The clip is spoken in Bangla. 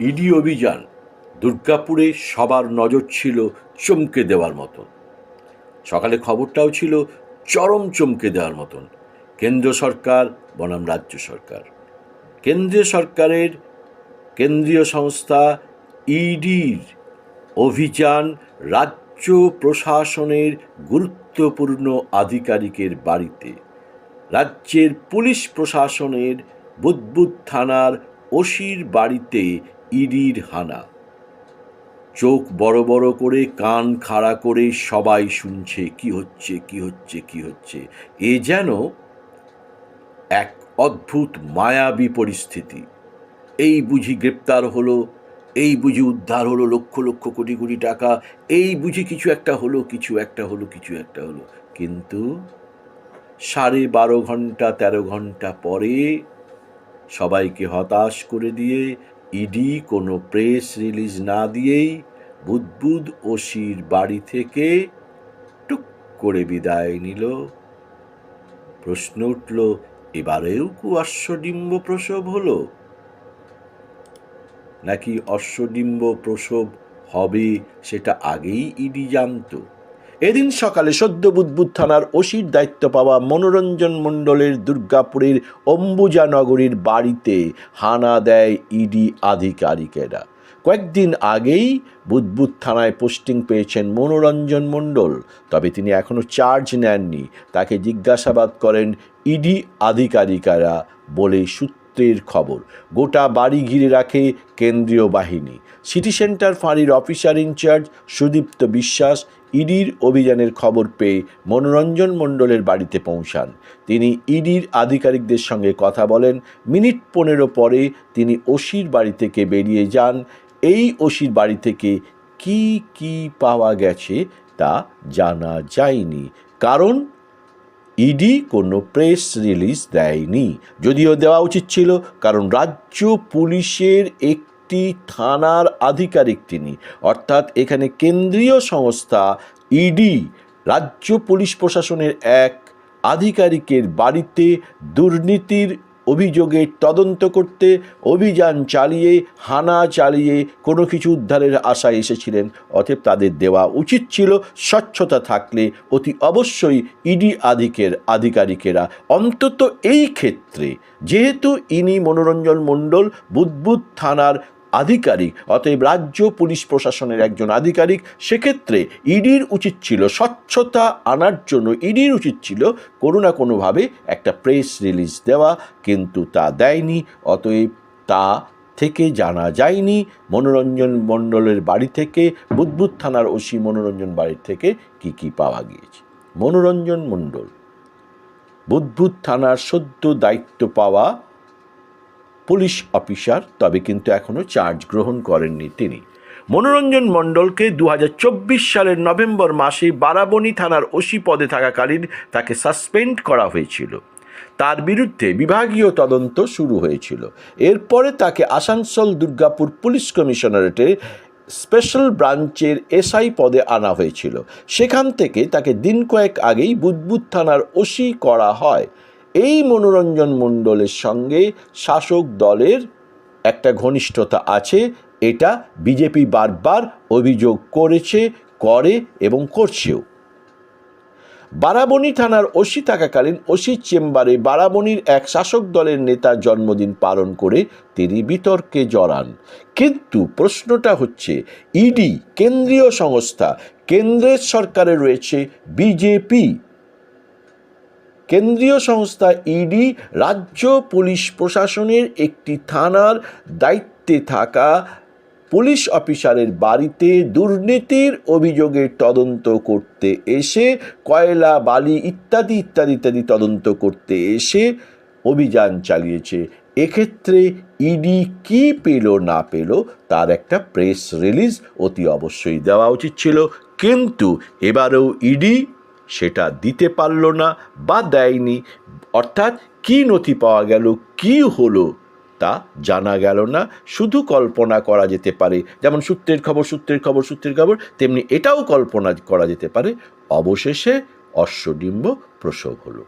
ইডি অভিযান দুর্গাপুরে সবার নজর ছিল চমকে দেওয়ার মতন। সকালে খবরটাও ছিল চরম চমকে দেওয়ার মতন। কেন্দ্র সরকার, বনাম রাজ্য সরকার। কেন্দ্রীয় সরকারের কেন্দ্রীয় সংস্থা ইডির অভিযান রাজ্য প্রশাসনের গুরুত্বপূর্ণ আধিকারিকের বাড়িতে। রাজ্যের পুলিশ প্রশাসনের বুদবুদ থানার ওসির বাড়িতে ইডির হানা। চোখ বড় বড় করে, কান খাড়া করে সবাই শুনছে, কি হচ্ছে কি হচ্ছে কি হচ্ছে। এ যেন এক অদ্ভুত, মায়াবী পরিস্থিতি। এই বুঝি গ্রেপ্তার হলো, এই বুঝি উদ্ধার হলো, লক্ষ লক্ষ কোটি কোটি টাকা, এই বুঝি কিছু একটা হলো, কিছু একটা হলো, কিছু একটা হলো। কিন্তু সাড়ে বারো ঘণ্টা, তেরো ঘণ্টা পরে সবাইকে হতাশ করে দিয়ে ইডি কোনো প্রেস রিলিজ না দিয়েই বুদ্বুদ ওসির বাড়ি থেকে টুক করে বিদায় নিল। প্রশ্ন উঠল, এবারেও কু অশ্বডিম্ব প্রসব হলো? নাকি অশ্বডিম্ব প্রসব হবে সেটা আগেই ইডি জানতো? এদিন সকালে সদ্য বুদবুদ থানার ওসির দায়িত্ব পাওয়া মনোরঞ্জন মণ্ডলের দুর্গাপুরের অম্বুজা নগরীর বাড়িতে হানা দেয় ইডি আধিকারিকেরা। কয়েকদিন আগেই বুদবুদ থানায় পোস্টিং পেয়েছেন মনোরঞ্জন মণ্ডল, তবে তিনি এখনও চার্জ নেননি। তাকে জিজ্ঞাসাবাদ করেন ইডি আধিকারিকেরা বলে সূত্রের খবর। গোটা বাড়ি ঘিরে রাখে কেন্দ্রীয় বাহিনী। সিটি সেন্টার ফাঁড়ির officer in charge Sudipta Biswas ইডির অভিযানের খবর পেয়ে মনোরঞ্জন মণ্ডলের বাড়িতে পৌঁছান। তিনি ইডির আধিকারিকদের সঙ্গে কথা বলেন। মিনিট পনেরো পরে তিনি ওসির বাড়ি থেকে বেরিয়ে যান। এই ওসির বাড়ি থেকে কি কি পাওয়া গেছে তা জানা যায়নি। কারণ ইডি কোনো প্রেস রিলিজ দেয়নি। যদিও দেওয়া উচিত ছিল, কারণ রাজ্য পুলিশের একটি থানার আধিকারিক তিনি। অর্থাৎ এখানে কেন্দ্রীয় সংস্থা ইডি, রাজ্য পুলিশ প্রশাসনের এক আধিকারিকের বাড়িতে দুর্নীতির অভিযোগে তদন্ত করতে অভিযান চালিয়ে, হানা চালিয়ে কোনো কিছু উদ্ধারের আশায় এসেছিলেন। অতএব তাদের দেওয়া উচিত ছিল স্বচ্ছতা থাকলে অতি অবশ্যই ইডি আধিকের আধিকারিকেরা। অন্তত এই ক্ষেত্রে, যেহেতু ইনি মনোরঞ্জন মণ্ডল, বুদ্বুদ থানার আধিকারিক, অতএব রাজ্য পুলিশ প্রশাসনের একজন আধিকারিক, সেক্ষেত্রে ইডির উচিত ছিল স্বচ্ছতা আনার জন্য, ইডির উচিত ছিল কোনো না কোনোভাবে একটা প্রেস রিলিজ দেওয়া, কিন্তু তা দেয়নি, অতএব তা থেকে জানা যায়নি। মনোরঞ্জন মণ্ডলের বাড়ি থেকে, বুদবুদ থানার ওসি মনোরঞ্জন বাড়ির থেকে কি কি পাওয়া গিয়েছে? মনোরঞ্জন মণ্ডল, বুদবুদ থানার সদ্য দায়িত্ব পাওয়া পুলিশ অফিসার, তবে কিন্তু এখনও চার্জ গ্রহণ করেননি তিনি। মনোরঞ্জন মণ্ডলকে দু হাজার চব্বিশ সালের নভেম্বর মাসে বারাবণী থানার ওসি পদে থাকাকালীন তাকে সাসপেন্ড করা হয়েছিল। তার বিরুদ্ধে বিভাগীয় তদন্ত শুরু হয়েছিল। এরপরে তাকে আসানসোল দুর্গাপুর পুলিশ কমিশনারেটে স্পেশাল ব্রাঞ্চের এসআই পদে আনা হয়েছিল। সেখান থেকে তাকে দিন কয়েক আগেই বুদবুদ থানার ওসি করা হয়। এই মনোরঞ্জন মণ্ডলের সঙ্গে শাসক দলের একটা ঘনিষ্ঠতা আছে। এটা বিজেপি বারবার অভিযোগ করেছে, করে এবং করছেও। বারাবণী থানার ওসি থাকাকালীন ওসির চেম্বারে বারাবণীর এক শাসক দলের নেতার জন্মদিন পালন করে তিনি বিতর্কে জড়ান। কিন্তু প্রশ্নটা হচ্ছে, ইডি, কেন্দ্রীয় সংস্থা, কেন্দ্রের সরকারে রয়েছে বিজেপি। কেন্দ্রীয় সংস্থা ইডি রাজ্য পুলিশ প্রশাসনের একটি থানার দায়িত্বে থাকা পুলিশ অফিসারের বাড়িতে দুর্নীতির অভিযোগের তদন্ত করতে এসে, কয়লা, বালি ইত্যাদি ইত্যাদি ইত্যাদি তদন্ত করতে এসে অভিযান চালিয়েছে। এক্ষেত্রে ইডি কি পেল, না পেল, তার একটা প্রেস রিলিজ অতি অবশ্যই দেওয়া উচিত ছিল। কিন্তু এবারেও ইডি সেটা দিতে পারল না বা দেয়নি। অর্থাৎ কি নথি পাওয়া গেল, কি হলো তা জানা গেল না। শুধু কল্পনা করা যেতে পারে। যেমন সূত্রের খবর সূত্রের খবর সূত্রের খবর, তেমনি এটাও কল্পনা করা যেতে পারে। অবশেষে অশ্বডিম্ব প্রসব হলো।